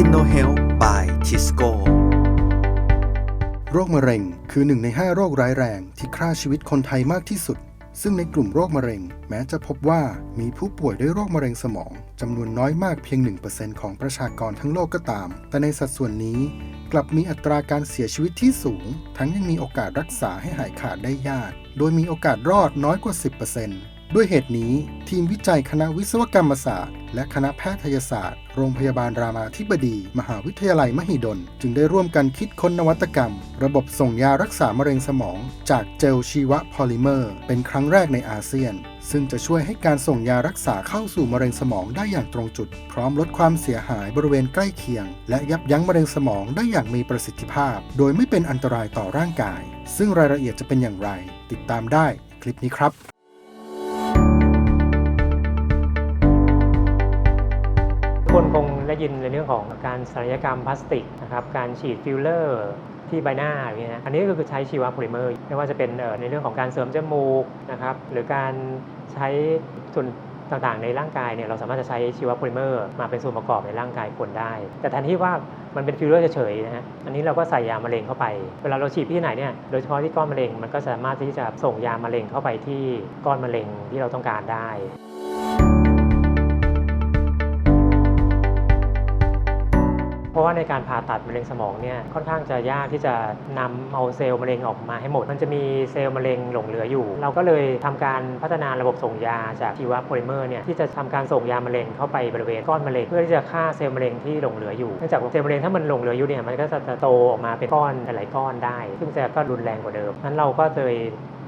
InnoHealth by Tisco โรคมะเร็งคือหนึ่งใน 5 โรคร้ายแรงที่ฆ่าชีวิตคนไทยมากที่สุด ซึ่งในกลุ่มโรคมะเร็ง แม้จะพบว่ามีผู้ป่วยด้วยโรคมะเร็งสมองจำนวนน้อยมากเพียง 1%ของประชากรทั้งโลกก็ตาม แต่ในสัดส่วนนี้กลับมีอัตราการเสียชีวิตที่สูง ทั้งยังมีโอกาสรักษาให้หายขาดได้ยาก โดยมีโอกาสรอดน้อยกว่า 10% ด้วยเหตุนี้ทีมวิจัยคณะวิศวกรรมศาสตร์ และคณะแพทยศาสตร์ โรงพยาบาลรามาธิบดี มหาวิทยาลัยมหิดล จึงได้ร่วมกันคิดค้นนวัตกรรม ระบบส่งยารักษามะเร็งสมอง จากเจลชีวพอลิเมอร์ เป็นครั้งแรกในอาเซียน ซึ่งจะช่วยให้การส่งยารักษาเข้าสู่มะเร็งสมองได้อย่างตรงจุด พร้อมลดความเสียหายบริเวณใกล้เคียง และยับยั้งมะเร็งสมองได้อย่างมีประสิทธิภาพ โดยไม่เป็นอันตรายต่อร่างกาย ซึ่งรายละเอียดจะเป็นอย่างไร ติดตามได้ คลิปนี้ครับ คนคงได้ยินในเรื่องของการศัลยกรรมพลาสติกนะครับการฉีดฟิลเลอร์ที่ใบหน้าอย่างเงี้ยนะอันนี้ก็คือใช้ชีวโพลิเมอร์ไม่ว่าจะเป็นในเรื่องของการเสริมจมูกนะครับหรือการใช้ส่วนต่างๆในร่างกายเนี่ยเราสามารถจะใช้ชีวโพลิเมอร์มาเป็นส่วนประกอบในร่างกายคนได้ แต่แทนที่ว่ามันเป็นฟิลเลอร์เฉยๆนะฮะ อันนี้เราก็ใส่ยามะเร็งเข้าไป เวลาเราฉีดที่ไหนเนี่ย โดยเฉพาะที่ก้อนมะเร็ง มันก็สามารถที่จะส่งยามะเร็งเข้าไปที่ก้อนมะเร็งที่เราต้องการได้ เพราะว่าในการผ่าตัดมะเร็งสมองเนี่ยค่อนข้างจะยากที่จะนำเอาเซลล์มะเร็งออกมาให้หมด มันจะมีเซลล์มะเร็งหลงเหลืออยู่ เราก็เลยทำการพัฒนาระบบส่งยาจากชีวโพลิเมอร์เนี่ยที่จะทำการส่งยามะเร็งเข้าไปบริเวณก้อนมะเร็งเพื่อที่จะฆ่าเซลล์มะเร็งที่หลงเหลืออยู่เนื่องจากเซลล์มะเร็งถ้ามันหลงเหลืออยู่เนี่ยมันก็จะโตออกมาเป็นก้อนหลายๆก้อนได้ ซึ่งจะก็รุนแรงกว่าเดิมนั้นเราก็เลย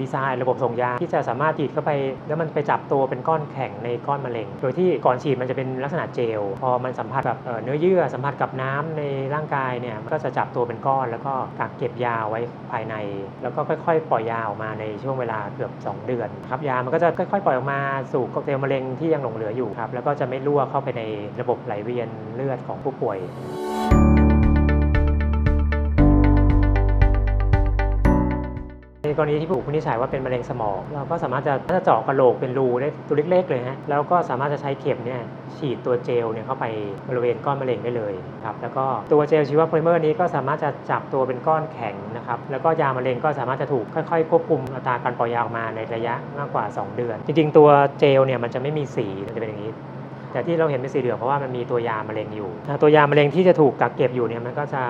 ดีไซน์ระบบส่งยาที่จะสามารถฉีดเข้าไป แล้วมันไปจับตัวเป็นก้อนแข็งในก้อนมะเร็ง โดยที่ก่อนฉีดมันจะเป็นลักษณะเจล พอมันสัมผัสกับเนื้อเยื่อสัมผัสกับน้ำในร่างกายเนี่ยก็จะจับตัวเป็นก้อน แล้วก็กักเก็บยาไว้ภายใน แล้วก็ค่อยๆ ปล่อยยาออกมาในช่วงเวลาเกือบ 2 เดือนครับยามันก็จะค่อยๆ ปล่อยออกมาสู่กเซลล์มะเร็งที่ยังหลงเหลืออยู่ครับแล้วก็จะไม่รั่วเข้าไปในระบบไหลเวียนเลือดของผู้ป่วย กรณีที่ผู้วินิจฉัยว่าเป็นมะเร็งสมอง เราก็สามารถจะถ้าจะเจาะกระโหลกเป็นรูได้ตัวเล็กๆเลยฮะแล้วก็สามารถจะใช้เข็มเนี่ยฉีดตัวเจลเนี่ยเข้าไปบริเวณก้อนมะเร็งได้เลยครับแล้วก็ตัวเจลชีวโพลิเมอร์นี้ก็สามารถจะจับตัวเป็นก้อนแข็งนะครับแล้วก็ยามะเร็งก็สามารถจะถูกค่อยๆ ควบคุมอัตราการปล่อยยาออกมาในระยะมากกว่า 2 เดือน จริง ๆ ตัวเจลเนี่ยมันจะไม่มีสีมันจะเป็นอย่างนี้แต่ที่เราเห็นเป็นสีเหลืองเพราะว่ามันมีตัวยามะเร็งอยู่ ตัวยามะเร็งที่จะถูกกักเก็บอยู่เนี่ยมันก็จะ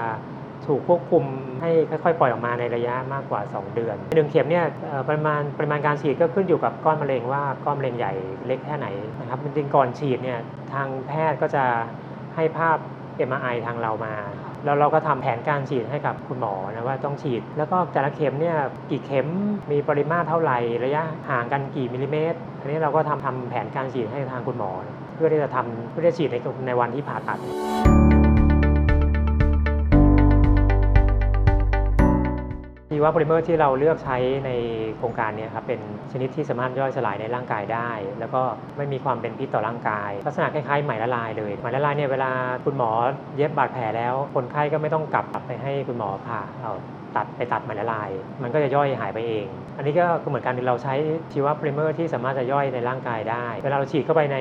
ถูกควบคุมให้ค่อยๆ ปล่อยออกมาในระยะมากกว่า 2 เดือนหนึ่งเข็มเนี่ยปริมาณปริมาณการฉีดก็ขึ้นอยู่กับก้อนมะเร็งว่าก้อนมะเร็งใหญ่เล็กแค่ไหนนะครับจริงๆก่อนฉีดเนี่ยทางแพทย์ก็จะให้ภาพ MRI ทางเรามา แล้วเราก็ทำแผนการฉีดให้กับคุณหมอนะว่าต้องฉีด แล้วก็แต่ละเข็มเนี่ยกี่เข็มมีปริมาตรเท่าไหร่ระยะห่างกันกี่มิลลิเมตรอันนี้เราก็ทำทำแผนการฉีดให้ทางคุณหมอ เพื่อที่จะทำเพื่อที่จะฉีดในในวันที่ผ่าตัด ชีวโพลิเมอร์ที่เราเลือกใช้ในโครงการนี้ครับเป็นชนิดที่สามารถย่อยสลายในร่างกายได้ แล้วก็ไม่มีความเป็นพิษต่อร่างกาย ลักษณะคล้ายๆไหมละลายเลยไหมละลายเนี่ยเวลาคุณหมอเย็บบาดแผลแล้ว คนไข้ก็ไม่ต้องกลับไปให้คุณหมอผ่าเอาตัดไปตัดไหมละลาย มันก็จะย่อยหายไปเอง อันนี้ก็เหมือนกันเราใช้ชีวโพลิเมอร์ที่สามารถจะย่อยในร่างกายได้ เวลาเราฉีดเข้าไปใน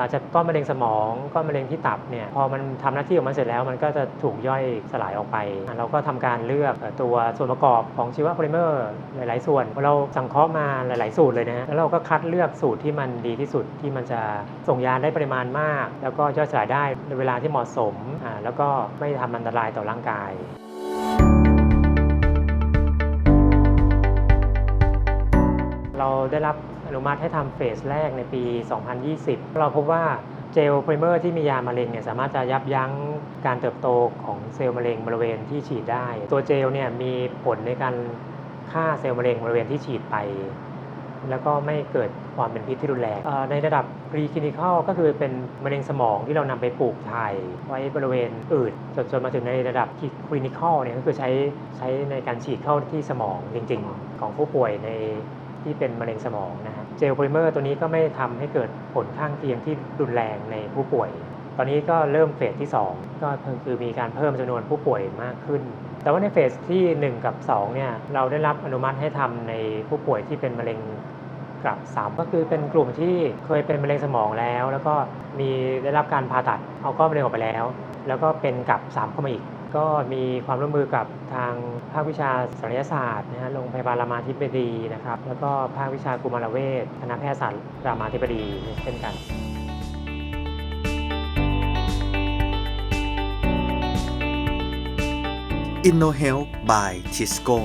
อาจจะก้อนมะเร็งสมองก้อนมะเร็งที่ตับเนี่ยพอมันทำหน้าที่ของมันเสร็จแล้ว มันก็จะถูกย่อยสลายออกไป เราก็ทำการเลือกตัวส่วนประกอบของชีวโพลิเมอร์หลาย ๆ ส่วน เราสังเคราะห์มาหลาย ๆ สูตรเลยนะแล้วเราก็คัดเลือกสูตรที่มันดีที่สุดที่มันจะส่งยาได้ปริมาณมาก แล้วก็ย่อยสลายได้ในเวลาที่เหมาะสมอ่าแล้วก็ไม่ทำอันตรายต่อร่างกายเราได้รับอนุมัติให้ทำเฟสแรกในปี 2020 เราพบว่า เจลโพลิเมอร์ที่มียามะเร็งเนี่ยสามารถจะยับยั้งการเติบโตของเซลล์มะเร็งบริเวณที่ฉีดได้ ตัวเจลเนี่ยมีผลในการฆ่าเซลล์มะเร็งบริเวณที่ฉีดไป แล้วก็ไม่เกิดความเป็นพิษที่รุนแรงในระดับ preclinical ก็คือเป็นมะเร็งสมองที่เรานำไปปลูกถ่ายไว้บริเวณอื่นจนจนมาถึงในระดับที่ clinical เนี่ยก็คือใช้ใช้ในการฉีดเข้าที่สมองจริง ๆ ของผู้ป่วยใน ที่เป็นมะเร็งสมองนะฮะเจลโพลิเมอร์ตัวนี้ก็ไม่ทำให้เกิดผลข้างเคียงที่รุนแรงในผู้ป่วย ตอนนี้ก็เริ่มเฟสที่ 2 ก็คือมีการเพิ่มจำนวนผู้ป่วยมากขึ้น แต่ว่าในเฟสที่ 1 กับ2เนี่ยเราได้รับอนุมัติให้ทำในผู้ป่วยที่เป็นมะเร็งกลับ3ก็คือเป็นกลุ่มที่เคยเป็นมะเร็งสมองแล้ว แล้วก็มีได้รับการผ่าตัดเอาก้อนมะเร็งออกไปแล้ว แล้วก็เป็นกลับ3เข้ามาอีก ก็มีความร่วมมือกับทางภาควิชาศัลยศาสตร์นะฮะโรงพยาบาลรามาธิบดีนะครับ แล้วก็ภาควิชากุมารเวชคณะแพทยศาสตร์รามาธิบดีเช่นกัน InnoHealth by Tisco